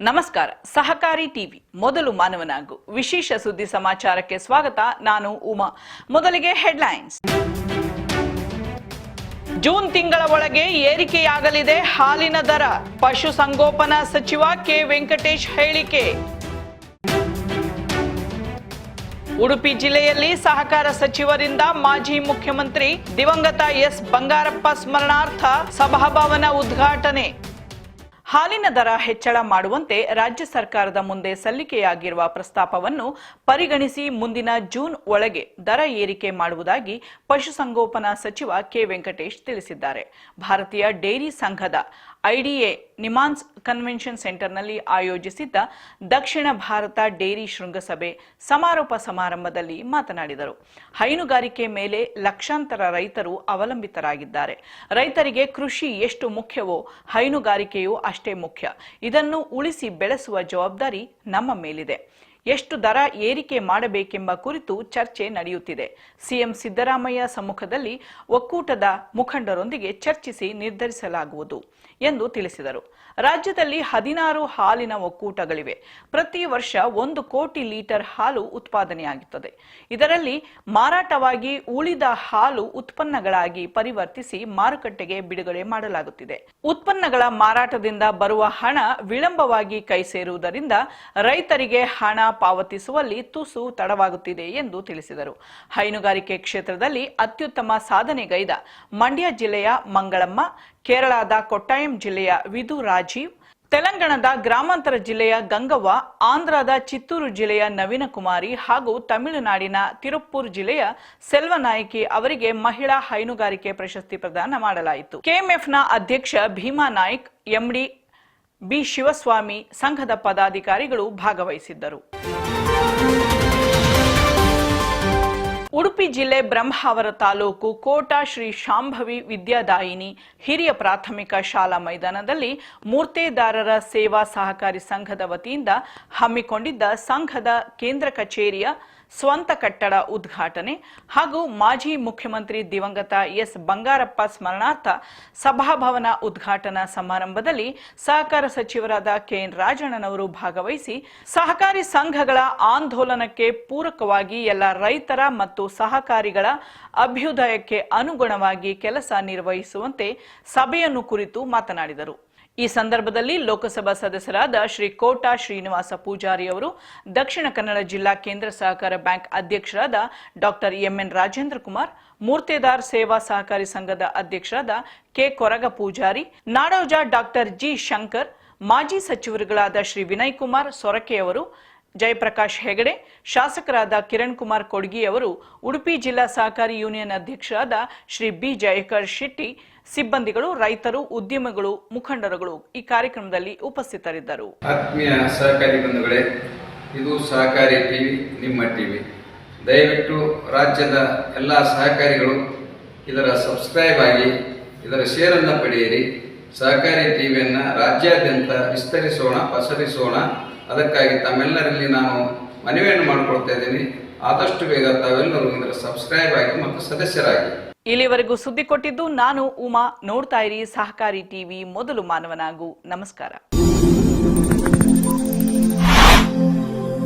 ನಮಸ್ಕಾರ, ಸಹಕಾರಿ ಟಿವಿ, ಮೊದಲು ಮಾನವನಾಗು, ವಿಶೇಷ ಸುದ್ದಿ ಸಮಾಚಾರಕ್ಕೆ ಸ್ವಾಗತ, ನಾನು ಉಮಾ. ಮೊದಲಿಗೆ ಹೆಡ್ಲೈನ್ಸ್. ಜೂನ್ ತಿಂಗಳ ಒಳಗೆ ಏರಿಕೆಯಾಗಲಿದೆ ಹಾಲಿನ ದರ ಪಶುಸಂಗೋಪನಾ ಸಚಿವ ಕೆ. ವೆಂಕಟೇಶ್ ಹೇಳಿಕೆ. ಉಡುಪಿ ಜಿಲ್ಲೆಯಲ್ಲಿ ಸಹಕಾರ ಸಚಿವರಿಂದ ಮಾಜಿ ಮುಖ್ಯಮಂತ್ರಿ ದಿವಂಗತ ಎಸ್ ಬಂಗಾರಪ್ಪ ಸ್ಮರಣಾರ್ಥ ಸಭಾಭವನ ಉದ್ಘಾಟನೆ. ಹಾಲಿನ ದರ ಹೆಚ್ಚಳ ಮಾಡುವಂತೆ ರಾಜ್ಯ ಸರ್ಕಾರದ ಮುಂದೆ ಸಲ್ಲಿಕೆಯಾಗಿರುವ ಪ್ರಸ್ತಾಪವನ್ನು ಪರಿಗಣಿಸಿ ಮುಂದಿನ ಜೂನ್ ಒಳಗೆ ದರ ಏರಿಕೆ ಮಾಡುವುದಾಗಿ ಪಶುಸಂಗೋಪನಾ ಸಚಿವ ಕೆ ವೆಂಕಟೇಶ್ ತಿಳಿಸಿದ್ದಾರೆ. ಭಾರತೀಯ ಡೈರಿ ಸಂಘದ ಐಡಿಎ ನಿಮಾನ್ಸ್ ಕನ್ವೆನ್ಷನ್ ಸೆಂಟರ್ನಲ್ಲಿ ಆಯೋಜಿಸಿದ್ದ ದಕ್ಷಿಣ ಭಾರತ ಡೇರಿ ಶೃಂಗಸಭೆ ಸಮಾರೋಪ ಸಮಾರಂಭದಲ್ಲಿ ಮಾತನಾಡಿದರು. ಹೈನುಗಾರಿಕೆ ಮೇಲೆ ಲಕ್ಷಾಂತರ ರೈತರು ಅವಲಂಬಿತರಾಗಿದ್ದಾರೆ. ರೈತರಿಗೆ ಕೃಷಿ ಎಷ್ಟು ಮುಖ್ಯವೋ ಹೈನುಗಾರಿಕೆಯೂ ಅಷ್ಟೇ ಮುಖ್ಯ. ಇದನ್ನು ಉಳಿಸಿ ಬೆಳೆಸುವ ಜವಾಬ್ದಾರಿ ನಮ್ಮ ಮೇಲಿದೆ. ಎಷ್ಟು ದರ ಏರಿಕೆ ಮಾಡಬೇಕೆಂಬ ಕುರಿತು ಚರ್ಚೆ ನಡೆಯುತ್ತಿದೆ. ಸಿಎಂ ಸಿದ್ದರಾಮಯ್ಯ ಸಮ್ಮುಖದಲ್ಲಿ ಒಕ್ಕೂಟದ ಮುಖಂಡರೊಂದಿಗೆ ಚರ್ಚಿಸಿ ನಿರ್ಧರಿಸಲಾಗುವುದು ಎಂದು ತಿಳಿಸಿದರು. ರಾಜ್ಯದಲ್ಲಿ ಹದಿನಾರು ಹಾಲಿನ ಒಕ್ಕೂಟಗಳಿವೆ. ಪ್ರತಿ ವರ್ಷ ಒಂದು ಕೋಟಿ ಲೀಟರ್ ಹಾಲು ಉತ್ಪಾದನೆಯಾಗುತ್ತದೆ. ಇದರಲ್ಲಿ ಮಾರಾಟವಾಗಿ ಉಳಿದ ಹಾಲು ಉತ್ಪನ್ನಗಳಾಗಿ ಪರಿವರ್ತಿಸಿ ಮಾರುಕಟ್ಟೆಗೆ ಬಿಡುಗಡೆ ಮಾಡಲಾಗುತ್ತಿದೆ. ಉತ್ಪನ್ನಗಳ ಮಾರಾಟದಿಂದ ಬರುವ ಹಣ ವಿಳಂಬವಾಗಿ ಕೈ ಸೇರುವುದರಿಂದ ರೈತರಿಗೆ ಹಣ ಪಾವತಿಸುವಲ್ಲಿ ತುಸು ತಡವಾಗುತ್ತಿದೆ ಎಂದು ತಿಳಿಸಿದರು. ಹೈನುಗಾರಿಕೆ ಕ್ಷೇತ್ರದಲ್ಲಿ ಅತ್ಯುತ್ತಮ ಸಾಧನೆಗೈದ ಮಂಡ್ಯ ಜಿಲ್ಲೆಯ ಮಂಗಳಮ್ಮ, ಕೇರಳದ ಕೊಟ್ಟಾಯಂ ಜಿಲ್ಲೆಯ ವಿಧು ರಾಜೀವ್, ತೆಲಂಗಾಣದ ಗ್ರಾಮಾಂತರ ಜಿಲ್ಲೆಯ ಗಂಗವ್ವ, ಆಂಧ್ರದ ಚಿತ್ತೂರು ಜಿಲ್ಲೆಯ ನವೀನ ಕುಮಾರಿ ಹಾಗೂ ತಮಿಳುನಾಡಿನ ತಿರುಪ್ಪೂರ್ ಜಿಲ್ಲೆಯ ಸೆಲ್ವನಾಯಕಿ ಅವರಿಗೆ ಮಹಿಳಾ ಹೈನುಗಾರಿಕೆ ಪ್ರಶಸ್ತಿ ಪ್ರದಾನ ಮಾಡಲಾಯಿತು. ಕೆಎಂಎಫ್ನ ಅಧ್ಯಕ್ಷ ಭೀಮಾ ನಾಯ್ಕ್, ಎಂಡಿ ಬಿ ಶಿವಸ್ವಾಮಿ ಸಂಘದ ಪದಾಧಿಕಾರಿಗಳು ಭಾಗವಹಿಸಿದ್ದರು. ಉಡುಪಿ ಜಿಲ್ಲೆ ಬ್ರಹ್ಮಾವರ ತಾಲೂಕು ಕೋಟಾ ಶ್ರೀ ಶಾಂಭವಿ ವಿದ್ಯಾದಾಯಿನಿ ಹಿರಿಯ ಪ್ರಾಥಮಿಕ ಶಾಲಾ ಮೈದಾನದಲ್ಲಿ ಮೂರ್ತೇದಾರರ ಸೇವಾ ಸಹಕಾರಿ ಸಂಘದ ವತಿಯಿಂದ ಹಮ್ಮಿಕೊಂಡಿದ್ದ ಸಂಘದ ಕೇಂದ್ರ ಕಚೇರಿಯ ಸ್ವಂತ ಕಟ್ಟಡ ಉದ್ಘಾಟನೆ ಹಾಗೂ ಮಾಜಿ ಮುಖ್ಯಮಂತ್ರಿ ದಿವಂಗತ ಎಸ್ ಬಂಗಾರಪ್ಪ ಸ್ಮರಣಾರ್ಥ ಸಭಾಭವನ ಉದ್ಘಾಟನಾ ಸಮಾರಂಭದಲ್ಲಿ ಸಹಕಾರ ಸಚಿವರಾದ ಕೆಎನ್ ರಾಜಣ್ಣನವರು ಭಾಗವಹಿಸಿ ಸಹಕಾರಿ ಸಂಘಗಳ ಆಂದೋಲನಕ್ಕೆ ಪೂರಕವಾಗಿ ಎಲ್ಲ ರೈತರ ಮತ್ತು ಸಹಕಾರಿಗಳ ಅಭ್ಯುದಯಕ್ಕೆ ಅನುಗುಣವಾಗಿ ಕೆಲಸ ನಿರ್ವಹಿಸುವಂತೆ ಸಭೆಯನ್ನು ಕುರಿತು ಮಾತನಾಡಿದರು. ಈ ಸಂದರ್ಭದಲ್ಲಿ ಲೋಕಸಭಾ ಸದಸ್ಯರಾದ ಶ್ರೀ ಕೋಟಾ ಶ್ರೀನಿವಾಸ ಪೂಜಾರಿ ಅವರು, ದಕ್ಷಿಣ ಕನ್ನಡ ಜಿಲ್ಲಾ ಕೇಂದ್ರ ಸಹಕಾರ ಬ್ಯಾಂಕ್ ಅಧ್ಯಕ್ಷರಾದ ಡಾಕ್ಟರ್ ಎಂಎನ್ ರಾಜೇಂದ್ರ ಕುಮಾರ್, ಮೂರ್ತೆದಾರ್ ಸೇವಾ ಸಹಕಾರಿ ಸಂಘದ ಅಧ್ಯಕ್ಷರಾದ ಕೆ ಕೊರಗ ಪೂಜಾರಿ, ನಾಡೋಜ ಡಾಕ್ಟರ್ ಜಿ ಶಂಕರ್, ಮಾಜಿ ಸಚಿವರುಗಳಾದ ಶ್ರೀ ವಿನಯ್ ಕುಮಾರ್ ಸೊರಕೆ ಅವರು ಜಯಪ್ರಕಾಶ್ ಹೆಗಡೆ, ಶಾಸಕರಾದ ಕಿರಣ್ ಕುಮಾರ್ ಕೊಡ್ಗಿ ಅವರು, ಉಡುಪಿ ಜಿಲ್ಲಾ ಸಹಕಾರಿ ಯೂನಿಯನ್ ಅಧ್ಯಕ್ಷರಾದ ಶ್ರೀ ಬಿ ಜಯಕರ್ ಶೆಟ್ಟಿ, ಸಿಬ್ಬಂದಿಗಳು, ರೈತರು, ಉದ್ಯಮಿಗಳು, ಮುಖಂಡರುಗಳು ಈ ಕಾರ್ಯಕ್ರಮದಲ್ಲಿ ಉಪಸ್ಥಿತರಿದ್ದರು. ಆತ್ಮೀಯ ಸಹಕಾರಿ ಬಂಧುಗಳೇ, ಇದು ಸಹಕಾರಿ ಟಿವಿ, ನಿಮ್ಮ ಟಿವಿ. ದಯವಿಟ್ಟು ರಾಜ್ಯದ ಎಲ್ಲ ಸಹಕಾರಿಗಳು ಇದರ ಸಬ್ಸ್ಕ್ರೈಬ್ ಆಗಿ, ಇದರ ಶೇರನ್ನು ಪಡೆಯಿರಿ. ಸಹಕಾರಿ ಟಿವಿಯನ್ನು ರಾಜ್ಯಾದ್ಯಂತ ವಿಸ್ತರಿಸೋಣ, ಪಸರಿಸೋಣ. ಅದಕ್ಕಾಗಿ ತಮ್ಮೆಲ್ಲರಲ್ಲಿ ನಾನು ಮನವಿಯನ್ನು ಮಾಡಿಕೊಳ್ತಾ ಇದ್ದೀನಿ. ಆದಷ್ಟು ಬೇಗ ತಾವೆಲ್ಲರೂ ಇದರ ಸಬ್ಸ್ಕ್ರೈಬ್ ಆಗಿ ಮತ್ತು ಸದಸ್ಯರಾಗಿ. ಇಲ್ಲಿವರೆಗೂ ಸುದ್ದಿ ಕೊಟ್ಟಿದ್ದು ನಾನು ಉಮಾ. ನೋಡ್ತಾ ಇರಿ ಸಹಕಾರಿ ಟಿವಿ ಮೊದಲು ಮಾನವನಾಗು. ನಮಸ್ಕಾರ.